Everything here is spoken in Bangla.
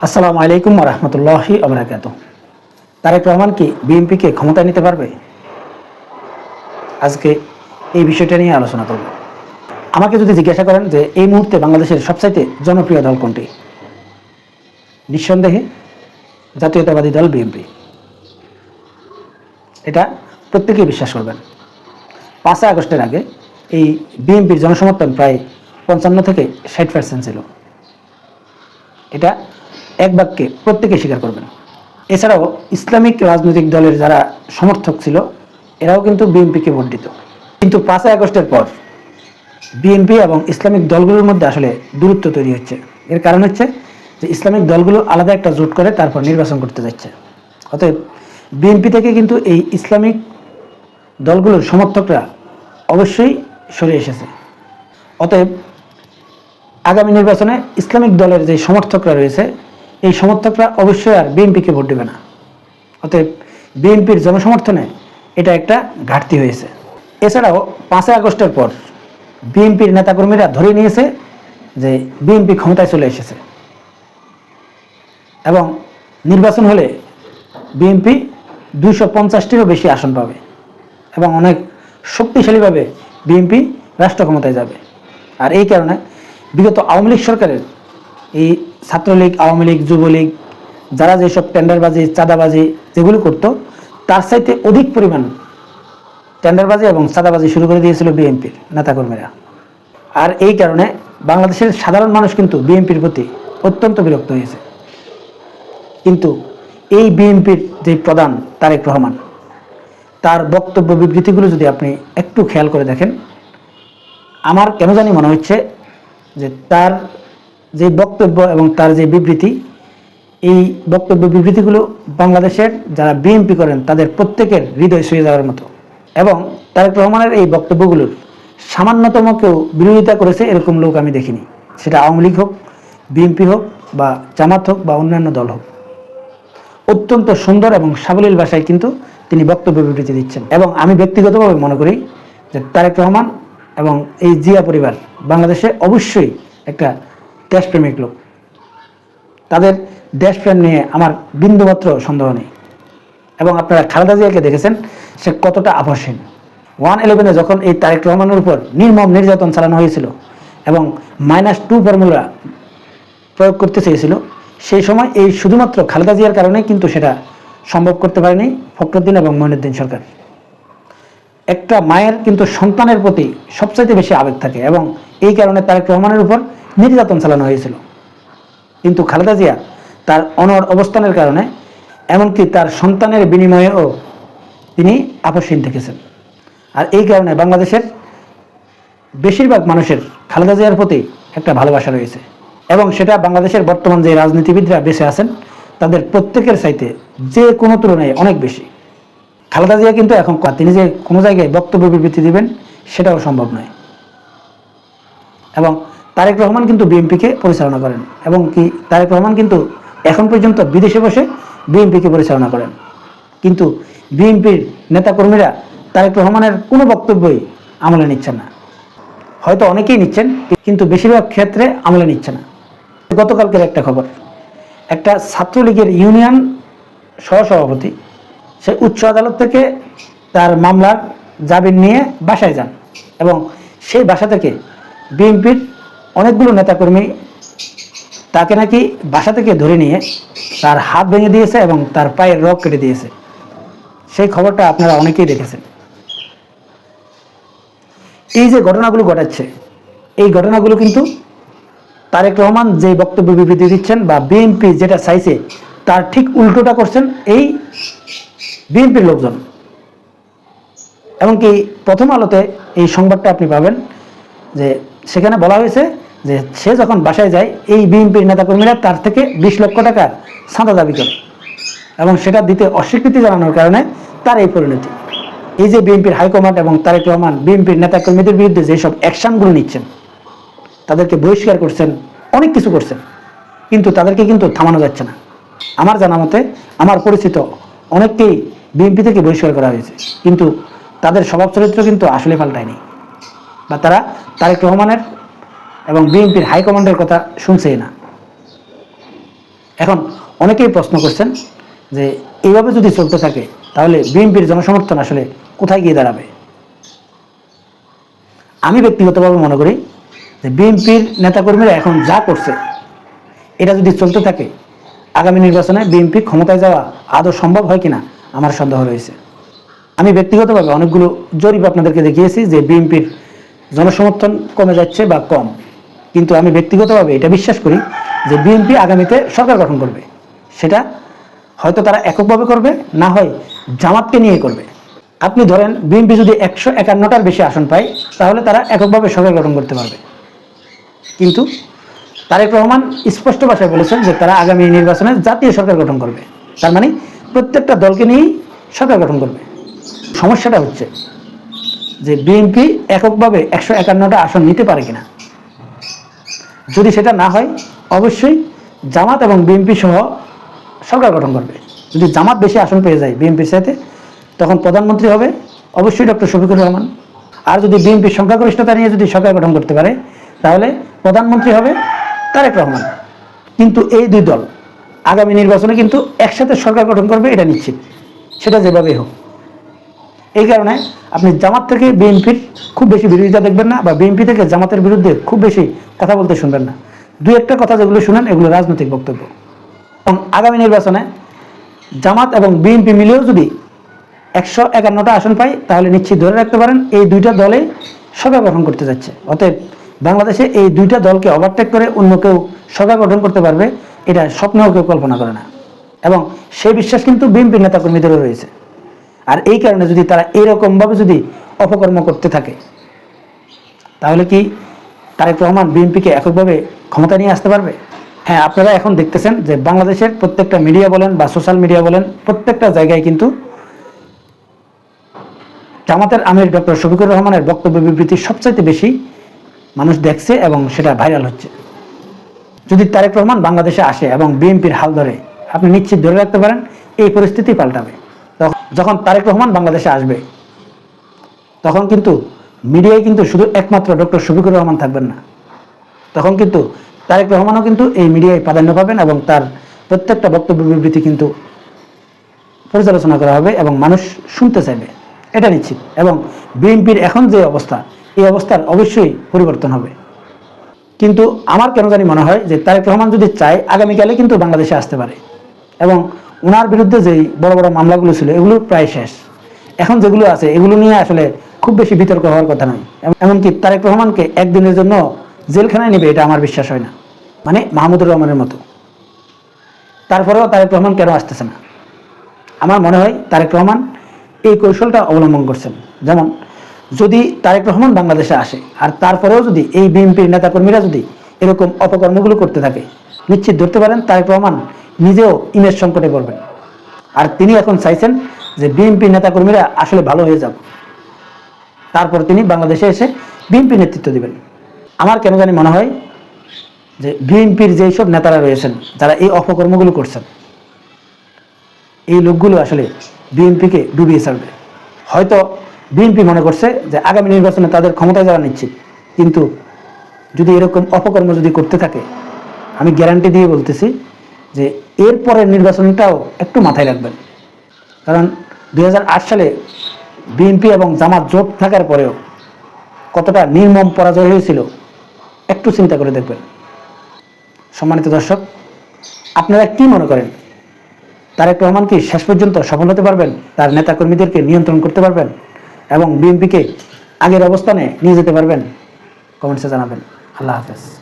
আসসালামু আলাইকুম রহমতুল্লাহি আবরাকাত তারেক রহমান কি বিএনপিকে ক্ষমতায় নিতে পারবে? আজকে এই বিষয়টা নিয়ে আলোচনা করব। আমাকে যদি জিজ্ঞাসা করেন যে এই মুহূর্তে বাংলাদেশের সবচাইতে জনপ্রিয় দল কোনটি? নিঃসন্দেহে জাতীয়তাবাদী দল বিএনপি এটা প্রত্যেকেই বিশ্বাস করবেন। পাঁচই আগস্টের আগে এই বিএনপির জনসমর্থন প্রায় পঞ্চান্ন থেকে ষাট পার্সেন্ট ছিল। এটা এক বাক্যে প্রত্যেকে স্বীকার করবেন। এছাড়াও ইসলামিক রাজনৈতিক দলের যারা সমর্থক ছিল, এরাও কিন্তু বিএনপিকে ভোট দিত। কিন্তু পাঁচই আগস্টের পর বিএনপি এবং ইসলামিক দলগুলোর মধ্যে আসলে দূরত্ব তৈরি হচ্ছে। এর কারণ হচ্ছে যে ইসলামিক দলগুলো আলাদা একটা জোট করে তারপর নির্বাচন করতে যাচ্ছে। অতএব বিএনপি থেকে কিন্তু এই ইসলামিক দলগুলোর সমর্থকরা অবশ্যই সরে এসেছে। অতএব আগামী নির্বাচনে ইসলামিক দলের যে সমর্থকরা রয়েছে এই সমর্থকরা অবশ্যই আর বিএনপিকে ভোট দেবে না। অতএব বিএনপির জনসমর্থনে এটা একটা ঘাটতি হয়েছে। এছাড়াও পাঁচই আগস্টের পর বিএনপির নেতাকর্মীরা ধরে নিয়েছে যে বিএনপি ক্ষমতায় চলে এসেছে। এবং নির্বাচন হলে বিএনপি দুইশো পঞ্চাশটিরও বেশি আসন পাবে এবং অনেক শক্তিশালীভাবে বিএনপি রাষ্ট্র ক্ষমতায় যাবে। আর এই কারণে বিগত আওয়ামী লীগ সরকারের এই ছাত্রলীগ, আওয়ামী লীগ, যুবলীগ, যারা যেসব টেন্ডারবাজি, চাঁদাবাজি যেগুলো করতো, তার চাইতে অধিক পরিমাণ টেন্ডারবাজি এবং চাঁদাবাজি শুরু করে দিয়েছিল বিএনপির নেতাকর্মীরা। আর এই কারণে বাংলাদেশের সাধারণ মানুষ কিন্তু বিএনপির প্রতি অত্যন্ত বিরক্ত হয়েছে। কিন্তু এই বিএনপির যে প্রধান তারেক রহমান, তার বক্তব্য বিবৃতিগুলো যদি আপনি একটু খেয়াল করে দেখেন, আমার কেন জানি মনে হচ্ছে যে তার যে বক্তব্য এবং তার যে বিবৃতি, এই বক্তব্য বিবৃতিগুলো বাংলাদেশের যারা বিএনপি করেন, তাদের প্রত্যেকের হৃদয় ছুঁয়ে যাওয়ার মতো। এবং তারেক রহমানের এই বক্তব্যগুলোর সামান্যতম কেউ বিরোধিতা করেছে এরকম লোক আমি দেখিনি। সেটা আওয়ামী লীগ হোক বিএনপি হোক, বা জামাত হোক, বা অন্যান্য দল হোক। অত্যন্ত সুন্দর এবং সাবলীল ভাষায় কিন্তু তিনি বক্তব্য বিবৃতি দিচ্ছেন। এবং আমি ব্যক্তিগতভাবে মনে করি যে তারেক রহমান এবং এই জিয়া পরিবার বাংলাদেশে অবশ্যই একটা দেশপ্রেমিক লোক। তাদের দেশপ্রেম নিয়ে আমার বিন্দুমাত্র সন্দেহ নেই। এবং আপনারা খালেদা জিয়াকে দেখেছেন, সে কতটা আপসহীন। ওয়ান ইলেভেনে যখন এই তারেক রহমানের উপর নির্মম নির্যাতন চালানো হয়েছিল এবং মাইনাস টু ফর্মুলা প্রয়োগ করতে চেয়েছিল, সেই সময় এই শুধুমাত্র খালেদা জিয়ার কারণে কিন্তু সেটা সম্ভব করতে পারেনি ফখরুদ্দিন এবং মঈনুদ্দিন সরকার। একটা মায়ের কিন্তু সন্তানের প্রতি সবচাইতে বেশি আবেগ থাকে এবং এই কারণে তারেক রহমানের উপর নির্যাতন চালানো হয়েছিল। কিন্তু খালেদা জিয়া তার অনর অবস্থানের কারণে এমনকি তার সন্তানের বিনিময়েও তিনি আপসহীন থেকেছেন। আর এই কারণে বাংলাদেশের বেশিরভাগ মানুষের খালেদা জিয়ার প্রতি একটা ভালোবাসা রয়েছে। এবং সেটা বাংলাদেশের বর্তমান যে রাজনীতিবিদরা বেঁচে আছেন, তাদের প্রত্যেকের চাইতে যে কোনো তুলনায় অনেক বেশি। খালেদা জিয়া কিন্তু এখন তিনি যে কোনো জায়গায় বক্তব্য বিবৃতি দিবেন, সেটাও সম্ভব নয়। এবং তারেক রহমান কিন্তু বিএনপিকে পরিচালনা করেন এবং কি তারেক রহমান কিন্তু এখন পর্যন্ত বিদেশে বসে বিএনপিকে পরিচালনা করেন। কিন্তু বিএনপির নেতাকর্মীরা তারেক রহমানের কোনো বক্তব্যই আমলে নিচ্ছেন না। হয়তো অনেকেই নিচ্ছেন, কিন্তু বেশিরভাগ ক্ষেত্রে আমলে নিচ্ছে না। গতকালকের একটা খবর, একটা ছাত্রলীগের ইউনিয়ন সহসভাপতি, সে উচ্চ আদালত থেকে তার মামলার জামিন নিয়ে বাসায় যান এবং সেই বাসা থেকে বিএনপির অনেকগুলো নেতাকর্মী তাকে নাকি বাসা থেকে ধরে নিয়ে তার হাত ভেঙে দিয়েছে এবং তার পায়ের রগ কেটে দিয়েছে। সেই খবরটা আপনারা অনেকেই দেখেছেন। এই যে ঘটনাগুলো ঘটাচ্ছে, এই ঘটনাগুলো কিন্তু তারেক রহমান যে বক্তব্য বিবৃতি দিচ্ছেন বা বিএনপি যেটা চাইছে, তার ঠিক উল্টোটা করছেন এই বিএনপির লোকজন। এমনকি প্রথম আলোতে এই সংবাদটা আপনি পাবেন যে সেখানে বলা হয়েছে যে সে যখন বাসায় যায়, এই বিএনপির নেতাকর্মীরা তার থেকে বিশ লক্ষ টাকা চাঁদা দাবি করে এবং সেটা দিতে অস্বীকৃতি জানানোর কারণে তার এই পরিণতি। এই যে বিএনপির হাইকমান্ড এবং তারেক রহমান বিএনপির নেতাকর্মীদের বিরুদ্ধে যেসব অ্যাকশনগুলো নিচ্ছেন, তাদেরকে বহিষ্কার করছেন, অনেক কিছু করছেন, কিন্তু তাদেরকে কিন্তু থামানো যাচ্ছে না। আমার জানা মতে, আমার পরিচিত অনেককেই বিএনপি থেকে বহিষ্কার করা হয়েছে, কিন্তু তাদের স্বভাব চরিত্র কিন্তু আসলে পাল্টায়নি। বা তারা তারেক রহমানের এবং বিএনপির হাইকমান্ডের কথা শুনছেই না। এখন অনেকেই প্রশ্ন করছেন যে, এইভাবে যদি চলতে থাকে, তাহলে বিএনপির জনসমর্থন আসলে কোথায় গিয়ে দাঁড়াবে? আমি ব্যক্তিগতভাবে মনে করি যে, বিএনপির নেতাকর্মীরা এখন যা করছে, এটা যদি চলতে থাকে, আগামী নির্বাচনে বিএনপি ক্ষমতায় যাওয়া আদৌ সম্ভব হয় কিনা আমার সন্দেহ রয়েছে। আমি ব্যক্তিগতভাবে অনেকগুলো জরিপ আপনাদেরকে দেখিয়েছি যে, বিএনপির জনসমর্থন কমে যাচ্ছে বা কম। কিন্তু আমি ব্যক্তিগতভাবে এটা বিশ্বাস করি যে বিএনপি আগামীতে সরকার গঠন করবে। সেটা হয়তো তারা এককভাবে করবে, না হয় জামাতকে নিয়ে করবে। আপনি ধরেন বিএনপি যদি একশো একান্নটার বেশি আসন পায়, তাহলে তারা এককভাবে সরকার গঠন করতে পারবে। কিন্তু তারেক রহমান স্পষ্ট ভাষায় বলেছেন যে তারা আগামী নির্বাচনে জাতীয় সরকার গঠন করবে। তার মানে প্রত্যেকটা দলকে নিয়েই সরকার গঠন করবে। সমস্যাটা হচ্ছে যে বিএনপি এককভাবে একশো একান্নটা আসন নিতে পারে কিনা। যদি সেটা না হয়, অবশ্যই জামাত এবং বিএনপি সহ সরকার গঠন করবে। যদি জামাত বেশি আসন পেয়ে যায় বিএনপির সাথে, তখন প্রধানমন্ত্রী হবে, অবশ্যই ডক্টর শফিকুর রহমান। আর যদি বিএনপির সংখ্যাগরিষ্ঠতা নিয়ে যদি সরকার গঠন করতে পারে, তাহলে প্রধানমন্ত্রী হবে তারেক রহমান। কিন্তু এই দুই দল আগামী নির্বাচনে কিন্তু একসাথে সরকার গঠন করবে, এটা নিশ্চিত। সেটা যেভাবেই হোক। এই কারণে আপনি জামাত থেকে বিএনপির খুব বেশি বিরোধিতা দেখবেন না বা বিএনপি থেকে জামাতের বিরুদ্ধে খুব বেশি কথা বলতে শুনবেন না। দুই একটা কথা যেগুলো শুনেন, এগুলো রাজনৈতিক বক্তব্য। এবং আগামী নির্বাচনে জামাত এবং বিএনপি মিলেও যদি একশো একান্নটা আসন পায়, তাহলে নিশ্চিত ধরে রাখতে পারেন এই দুইটা দলে সভা গঠন করতে যাচ্ছে। অতএব বাংলাদেশে এই দুইটা দলকে ওভারটেক করে অন্য কেউ সভা গঠন করতে পারবে, এটা স্বপ্নেও কেউ কল্পনা করে না। এবং সেই বিশ্বাস কিন্তু বিএনপির নেতাকর্মীদেরও রয়েছে। আর এই কারণে যদি তারা এইরকমভাবে যদি অপকর্ম করতে থাকে, তাহলে কি তারেক রহমান বিএনপিকে এককভাবে ক্ষমতা নিয়ে আসতে পারবে? হ্যাঁ আপনারা এখন দেখতেছেন যে বাংলাদেশের প্রত্যেকটা মিডিয়া বলেন বা সোশ্যাল মিডিয়া বলেন, প্রত্যেকটা জায়গায় কিন্তু জামাতের আমির ডক্টর শফিকুর রহমানের বক্তব্য বিবৃতি সবচাইতে বেশি মানুষ দেখছে এবং সেটা ভাইরাল হচ্ছে। যদি তারেক রহমান বাংলাদেশে আসে এবং বিএনপির হাল ধরে, আপনি নিশ্চিত ধরে রাখতে পারেন, এই পরিস্থিতি পাল্টাবে। যখন তারেক রহমান বাংলাদেশে আসবে, তখন কিন্তু মিডিয়ায় কিন্তু শুধু একমাত্র ডক্টর শফিকুর রহমান থাকবেন না। তখন কিন্তু তারেক রহমানও কিন্তু এই মিডিয়ায় প্রাধান্য পাবেন এবং তার প্রত্যেকটা বক্তব্য বিবৃতি কিন্তু পর্যালোচনা করা হবে এবং মানুষ শুনতে চাইবে। এটা নিশ্চিত। এবং বিএনপির এখন যে অবস্থা, এই অবস্থার অবশ্যই পরিবর্তন হবে। কিন্তু আমার কেন জানি মনে হয় যে তারেক রহমান যদি চায়, আগামীকালে কিন্তু বাংলাদেশে আসতে পারে। এবং ওনার বিরুদ্ধে যেই বড় বড় মামলাগুলো ছিল, এগুলো প্রায় শেষ। এখন যেগুলো আছে, এগুলো নিয়ে আসলে খুব বেশি বিতর্ক হওয়ার কথা নয়। এমনকি তারেক রহমানকে একদিনের জন্য জেলখানায় নেবে, এটা আমার বিশ্বাস হয় না। মানে মাহমুদুর রহমানের মতো। তারপরেও তারেক রহমান কেন আসতেছে না? আমার মনে হয় তারেক রহমান এই কৌশলটা অবলম্বন করছেন। যেমন, যদি তারেক রহমান বাংলাদেশে আসে, আর তারপরেও যদি এই বিএনপির নেতাকর্মীরা যদি এরকম অপকর্মগুলো করতে থাকে, নিশ্চিত ধরতে পারেন তারেক রহমান নিজেও ইমেজ সংকটে পড়বেন। আর তিনি এখন চাইছেন যে বিএনপি নেতাকর্মীরা আসলে ভালো হয়ে যাবে তারপর তিনি বাংলাদেশে এসে বিএনপি নেতৃত্ব দিবেন। আমার কেন জানি মনে হয় যে বিএনপির যেই সব নেতারা রয়েছেন, যারা এই অপকর্মগুলো করছেন, এই লোকগুলো আসলে বিএনপিকে ডুবিয়ে ছাড়বে। হয়তো বিএনপি মনে করছে যে আগামী নির্বাচনে তাদের ক্ষমতায় যাওয়া নিশ্চিত। কিন্তু যদি এরকম অপকর্ম যদি করতে থাকে, আমি গ্যারান্টি দিয়ে বলতেছি যে এর পরের নির্বাচনটাও একটু মাথায় রাখবেন। কারণ দু হাজার আট সালে বিএনপি এবং জামাত জোট থাকার পরেও কতটা নির্মম পরাজয় হয়েছিল একটু চিন্তা করে দেখবেন। সম্মানিত দর্শক, আপনারা কি মনে করেন? তারেক রহমান কি শেষ পর্যন্ত সফল হতে পারবেন? তার নেতাকর্মীদেরকে নিয়ন্ত্রণ করতে পারবেন? এবং বিএনপিকে আগের অবস্থানে নিয়ে যেতে পারবেন? কমেন্টসে জানাবেন। আল্লাহ হাফেজ।